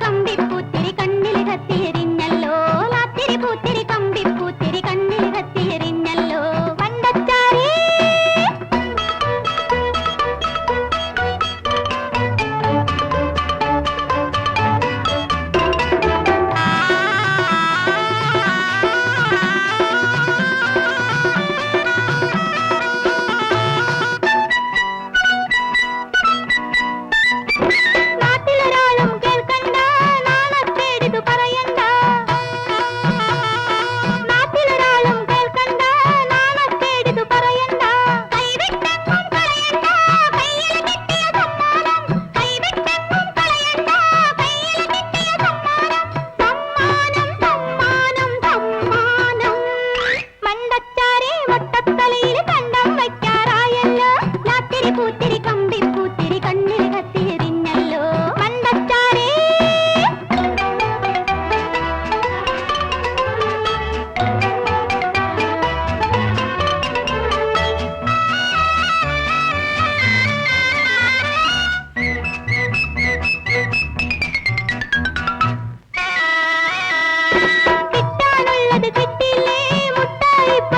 കമ്പിപ്പൂത്തിരി കണ്ണിൽ കത്തിയരി.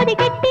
పడిగట్టి